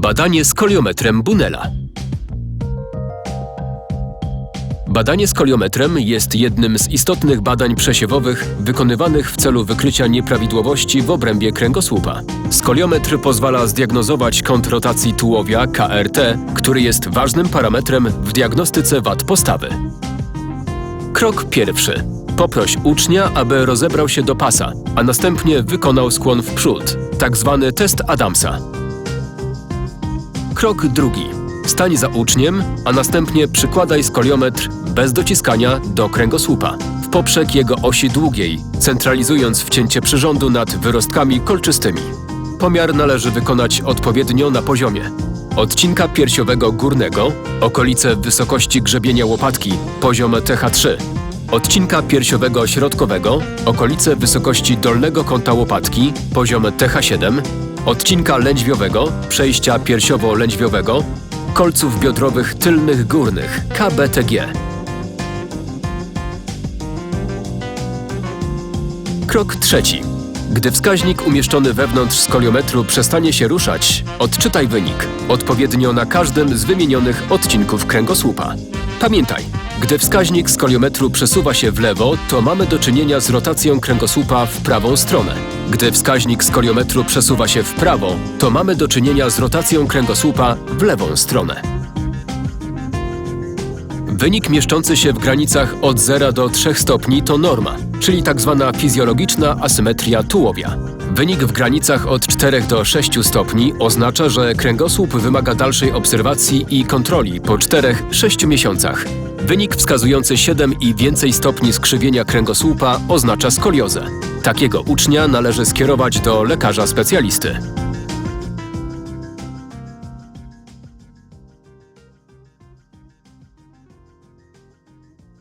Badanie skoliometrem Bunela. Badanie skoliometrem jest jednym z istotnych badań przesiewowych wykonywanych w celu wykrycia nieprawidłowości w obrębie kręgosłupa. Skoliometr pozwala zdiagnozować kąt rotacji tułowia KRT, który jest ważnym parametrem w diagnostyce wad postawy. Krok pierwszy. Poproś ucznia, aby rozebrał się do pasa, a następnie wykonał skłon w przód, tak zwany test Adamsa. Krok drugi. Stań za uczniem, a następnie przykładaj skoliometr bez dociskania do kręgosłupa, w poprzek jego osi długiej, centralizując wcięcie przyrządu nad wyrostkami kolczystymi. Pomiar należy wykonać odpowiednio na poziomie odcinka piersiowego górnego, okolice wysokości grzebienia łopatki, poziom TH3, odcinka piersiowego środkowego, okolice wysokości dolnego kąta łopatki, poziom TH7, odcinka lędźwiowego, przejścia piersiowo-lędźwiowego, kolców biodrowych tylnych górnych, KBTG. Krok trzeci. Gdy wskaźnik umieszczony wewnątrz skoliometru przestanie się ruszać, odczytaj wynik, odpowiednio na każdym z wymienionych odcinków kręgosłupa. Pamiętaj, gdy wskaźnik skoliometru przesuwa się w lewo, to mamy do czynienia z rotacją kręgosłupa w prawą stronę. Gdy wskaźnik skoliometru przesuwa się w prawo, to mamy do czynienia z rotacją kręgosłupa w lewą stronę. Wynik mieszczący się w granicach od 0 do 3 stopni to norma, czyli tzw. fizjologiczna asymetria tułowia. Wynik w granicach od 4 do 6 stopni oznacza, że kręgosłup wymaga dalszej obserwacji i kontroli po 4-6 miesiącach. Wynik wskazujący 7 i więcej stopni skrzywienia kręgosłupa oznacza skoliozę. Takiego ucznia należy skierować do lekarza specjalisty.